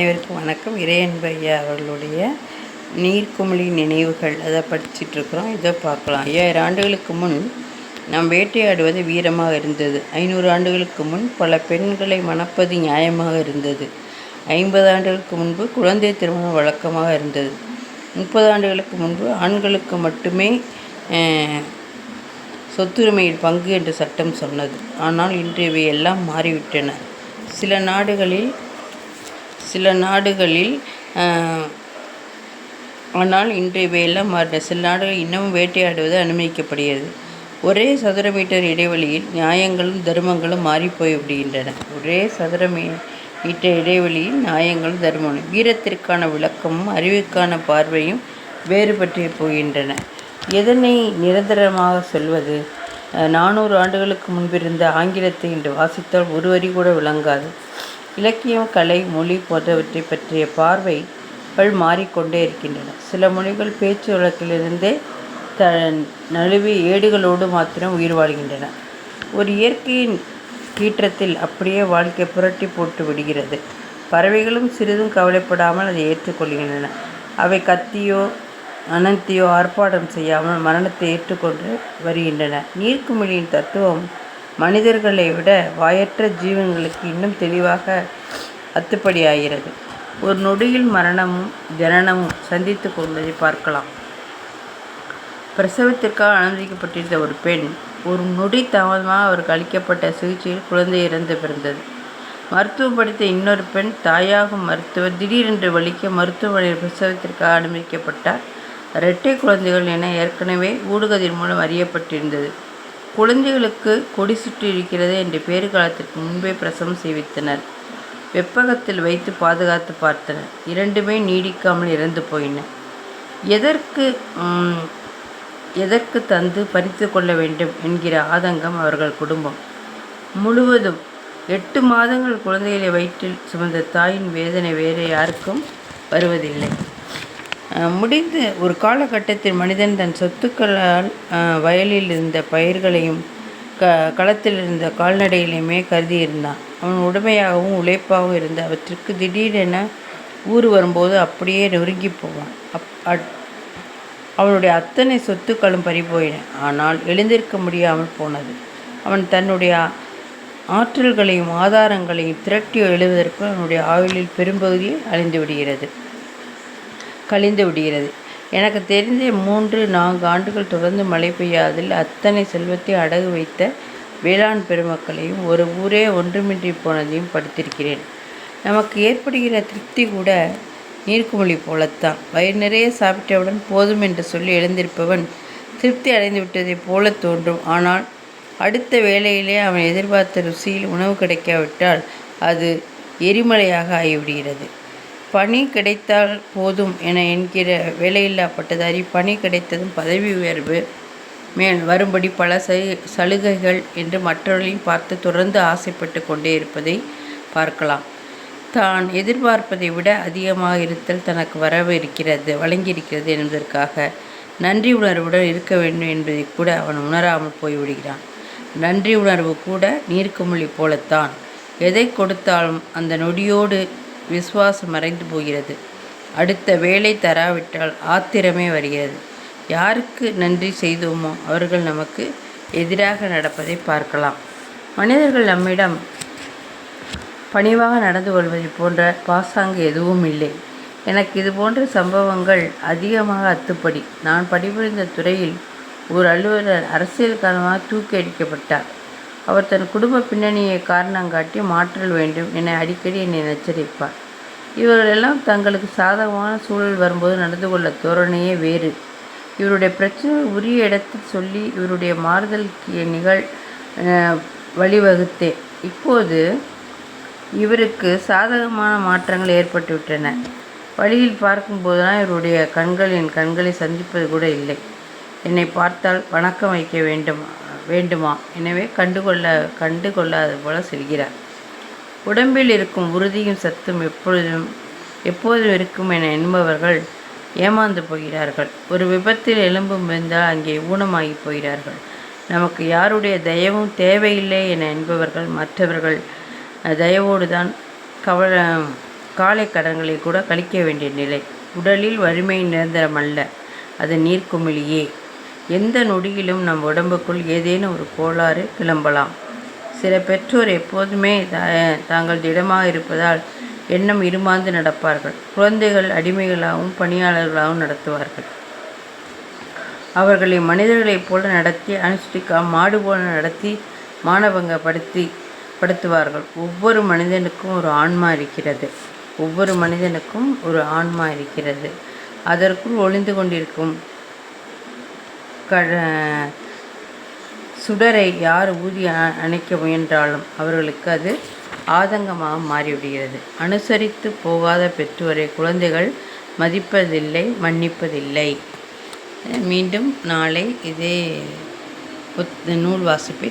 அனைவருக்கும் வணக்கம். இறையன்பையா அவர்களுடைய நீர்க்குமிழி நினைவுகள். அதை படிச்சிட்ருக்குறோம் இதை பார்க்கலாம். ஐயாயிரம் ஆண்டுகளுக்கு முன் நாம் வேட்டையாடுவது வீரமாக இருந்தது. ஐநூறு ஆண்டுகளுக்கு முன் பல பெண்களை மணப்பது நியாயமாக இருந்தது. ஐம்பது ஆண்டுகளுக்கு முன்பு குழந்தை திருமணம் வழக்கமாக இருந்தது. முப்பது ஆண்டுகளுக்கு முன்பு ஆண்களுக்கு மட்டுமே சொத்துரிமையில் பங்கு என்று சட்டம் சொன்னது. ஆனால் இன்று இவை எல்லாம் மாறிவிட்டன. சில நாடுகளில் சில நாடுகளில் ஆனால் இன்று இவையெல்லாம் மாறின. சில நாடுகள் இன்னமும் வேட்டையாடுவது அனுமதிக்கப்படுகிறது. ஒரே சதுர மீட்டர் இடைவெளியில் நியாயங்களும் தர்மங்களும் மாறிப்போய் விடுகின்றன. ஒரே சதுர மீ மீட்டர் இடைவெளியில் நியாயங்களும் தர்மங்களும் வீரத்திற்கான விளக்கமும் அறிவுக்கான பார்வையும் வேறுபட்டு போகின்றன. எதனை நிரந்தரமாக சொல்வது? நானூறு ஆண்டுகளுக்கு முன்பிருந்த ஆங்கிலத்தை இன்று வாசித்தால் ஒரு வரி கூட விளங்காது. இலக்கியம் கலை மொழி போன்றவற்றை பற்றிய பார்வைகள் மாறிக்கொண்டே இருக்கின்றன. சில மொழிகள் பேச்சு வழக்கிலிருந்தே த நழுவி ஏடுகளோடு மாத்திரம் உயிர் வாழ்கின்றன. ஒரு இயற்கையின் கீற்றத்தில் அப்படியே வாழ்க்கை புரட்டி போட்டு விடுகிறது. பறவைகளும் சிறிதும் கவலைப்படாமல் அதை ஏற்றுக்கொள்கின்றன. அவை கத்தியோ அனந்தியோ ஆர்ப்பாட்டம் செய்யாமல் மரணத்தை ஏற்றுக்கொண்டு வருகின்றன. நீர்க்குமிழியின் தத்துவம் மனிதர்களை விட வாயற்ற ஜீவன்களுக்கு இன்னும் தெளிவாக அத்துப்படியாகிறது. ஒரு நொடியில் மரணமும் ஜனனமும் சந்தித்து கொள்வதை பார்க்கலாம். பிரசவத்திற்காக அனுமதிக்கப்பட்டிருந்த ஒரு பெண் ஒரு நொடி தாமதமாக அவருக்கு அளிக்கப்பட்ட சிகிச்சையில் குழந்தை இறந்து பிறந்தது. மருத்துவம் படித்த இன்னொரு பெண் தாயாகும் மருத்துவர் திடீரென்று வலிக்க மருத்துவமனையில் பிரசவத்திற்காக அனுமதிக்கப்பட்டார். இரட்டை குழந்தைகள் என ஏற்கனவே ஊடுகதிர் மூலம் அறியப்பட்டிருந்தது. குழந்தைகளுக்கு கொடி சுற்றி இருக்கிறது என்று பேறு காலத்திற்கு முன்பே பிரசவம் செய்வித்தனர். வெப்பகத்தில் வைத்து பாதுகாத்து பார்த்தனர். இரண்டுமே நீடிக்காமல் இறந்து போயின. எதற்கு எதற்கு தந்து பறித்து கொள்ள வேண்டும் என்கிற ஆதங்கம் அவர்கள் குடும்பம். முழுவதும் எட்டு மாதங்கள் குழந்தைகளை வயிற்றில் சுமந்த தாயின் வேதனை வேறு யாருக்கும் வருவதில்லை. முடிந்து ஒரு காலகட்டத்தில் மனிதன் தன் சொத்துக்களால் வயலில் இருந்த பயிர்களையும் க களத்தில் இருந்த கால்நடைகளையுமே கருதியிருந்தான். அவன் உடமையாகவும் உழைப்பாகவும் இருந்த அவற்றிற்கு திடீரென ஊர் வரும்போது அப்படியே நொறுங்கி போவான். அப் அட்- அவனுடைய அத்தனை சொத்துக்களும் பறிபோயின. ஆனால் எழுந்திருக்க முடியாமல் போனது. அவன் தன்னுடைய ஆற்றல்களையும் ஆதாரங்களையும் திரட்டி எழுவதற்கு அவனுடைய ஆயுளில் பெரும்பகுதியை அழிந்து விடுகிறது. கழிந்து விடுகிறது. எனக்கு தெரிந்த மூன்று நான்கு ஆண்டுகள் தொடர்ந்து மழை பெய்யாதில் அத்தனை செல்வத்தை அடகு வைத்த வேளாண் பெருமக்களையும் ஒரு ஊரே ஒன்றுமின்றி போனதையும் படித்திருக்கிறேன். நமக்கு ஏற்படுகிற திருப்தி கூட நீர்க்குமிழி போலத்தான். வயிறு நிறைய சாப்பிட்டவுடன் போதும் என்று சொல்லி எழுந்திருப்பவன் திருப்தி அடைந்து விட்டதைப் போல தோன்றும். ஆனால் அடுத்த வேளையிலே அவன் எதிர்பார்த்த ருசியில் உணவு கிடைக்காவிட்டால் அது எரிமலையாக ஆகிவிடுகிறது. பணி கிடைத்தால் போதும் என என்கிற வேலையில்லா பட்டதாரி பணி கிடைத்ததும் பதவி உயர்வு மேல் வரும்படி பல சலுகைகள் என்று மற்றவர்களையும் பார்த்து தொடர்ந்து ஆசைப்பட்டு கொண்டே இருப்பதை பார்க்கலாம். தான் எதிர்பார்ப்பதை விட அதிகமாக இருத்தல் தனக்கு வரவு இருக்கிறது வழங்கியிருக்கிறது என்பதற்காக நன்றி உணர்வுடன் இருக்க வேண்டும் என்பதை கூட அவன் உணராமல் போய்விடுகிறான். நன்றி உணர்வு கூட நீர்க்குமிழி போலத்தான். எதை கொடுத்தாலும் அந்த நொடியோடு விசுவாசம் மறைந்து போகிறது. அடுத்த வேலை தராவிட்டால் ஆத்திரமே வருகிறது. யாருக்கு நன்றி செய்தோமோ அவர்கள் நமக்கு எதிராக நடப்பதை பார்க்கலாம். மனிதர்கள் நம்மிடம் பணிவாக நடந்து கொள்வதை போன்ற பாசாங்கு எதுவும் இல்லை. எனக்கு இது போன்ற சம்பவங்கள் அதிகமாக அத்துப்படி. நான் பணிபுரிந்த துறையில் ஒரு அலுவலர் அரசியல் காரணமாக தூக்கி அடிக்கப்பட்டார். அவர் தன் குடும்ப பின்னணியை காரணம் காட்டி மாற்றல் வேண்டும் என அடிக்கடி என்னை எச்சரிப்பார். இவர்களெல்லாம் தங்களுக்கு சாதகமான சூழல் வரும்போது நடந்து கொள்ள தோரணையே வேறு. இவருடைய பிரச்சனை உரிய இடத்தில் சொல்லி இவருடைய மாறுதலுக்கு நிகழ் வழிவகுத்தேன் இப்போது இவருக்கு சாதகமான மாற்றங்கள் ஏற்பட்டுவிட்டன. வழியில் பார்க்கும்போதெல்லாம் இவருடைய கண்கள் என் கண்களை சந்திப்பது கூட இல்லை. என்னை பார்த்தால் வணக்கம் வைக்க வேண்டும். வேண்டுமா? எனவே கண்டுகொள்ள கண்டு கொள்ளாத போல செல்கிறார் உடம்பில் இருக்கும் உறுதியும் சத்தும் எப்பொழுதும் எப்போதும் இருக்கும் என எண்பவர்கள் ஏமாந்து போகிறார்கள். ஒரு விபத்தில் எலும்பு மிருந்தால் அங்கே ஊனமாகி போகிறார்கள். நமக்கு யாருடைய தயவும் தேவையில்லை என என்பவர்கள் மற்றவர்கள் தயவோடு தான் கவல காலை கடன்களை கூட கழிக்க வேண்டிய நிலை. உடலில் வறுமை நிரந்தரமல்ல. அது நீர்க்குமிழியே. எந்த நொடியிலும் நம் உடம்புக்குள் ஏதேனும் ஒரு கோளாறு கிளம்பலாம். சில பெற்றோர் எப்போதுமே தாங்கள் திடமாக இருப்பதால் எண்ணம் இருமாந்து நடப்பார்கள். குழந்தைகள் அடிமைகளாகவும் பணியாளர்களாகவும் நடத்துவார்கள். அவர்களை மனிதர்களைப் போல நடத்தி அனுஷ்டிக்கா மாடு போல நடத்தி மானபங்கப்படுத்தி படுத்துவார்கள். ஒவ்வொரு மனிதனுக்கும் ஒரு ஆன்மா இருக்கிறது. ஒவ்வொரு மனிதனுக்கும் ஒரு ஆன்மா இருக்கிறது. அதற்குள் ஒளிந்து கொண்டிருக்கும் க சுடரை யார் ஊதி அணைக்க முயன்றாலும் அவர்களுக்கு அது ஆதங்கமாக மாறிவிடுகிறது. அனுசரித்து போகாத பெற்றோரை குழந்தைகள் மதிப்பதில்லை மன்னிப்பதில்லை. மீண்டும் நாளை இதே நூல் வாசிப்பை